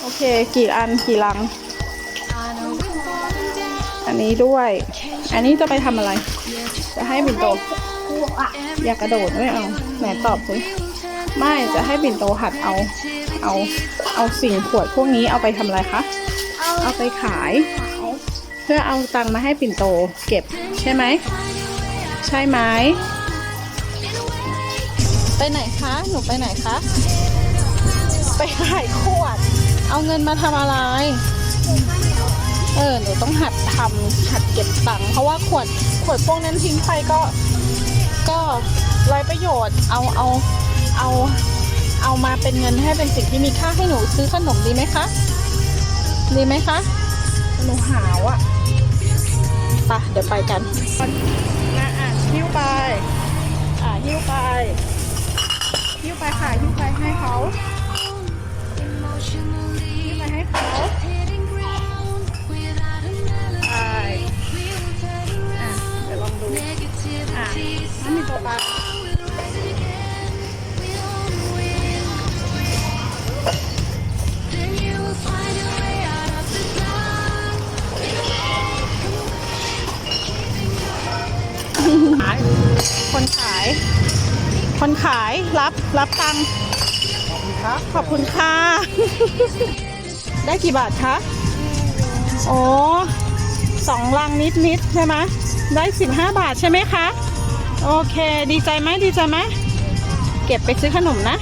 โอเค กี่อันกี่ลัง อันนี้ด้วย อันนี้จะไปทำอะไร จะให้บินโต อยากกระโดดไม่เอาไหนตอบสิไม่จะให้บินโตหัดเอา เอา เอาสิ่งขวดพวกนี้เอาไปทำอะไรคะ เอาไปขายขายเพื่อเอาตังค์มาให้ปิ่นโตเก็บใช่ไหม ใช่ไหมไปไหนคะ หนูไปไหนคะ ไปขายขวด เอาเงินมาทำอะไร เออหนูต้องหัดทำหัดเก็บตังค์เพราะว่าขวดขวดพวกนั้นทิ้งไปก็ ก็ไร้ประโยชน์ เอาเอาเอาเอามาเป็นเงินให้เป็นสิ่งที่มีค่าให้หนูซื้อขนมดีไหมคะ ดีไหมคะ หนูหาวอะ่ะไปะเดี๋ยวไปกันนะอะหิ้วไป อะหิ้วไป หิ้วไปค่ะหิ้วไปให้เขา อะน้ำมีตัวปลาขายคนขาย คนขายรับรับตังค์ขอบคุณค่ะ ได้กี่บาทคะ โอ้สองลังนิดนิดๆใช่ไหม ได้สิบห้าบาทใช่ไหมคะ โอเค ดีใจไหมดีใจไหม เก็บไปซื้อขนมนะ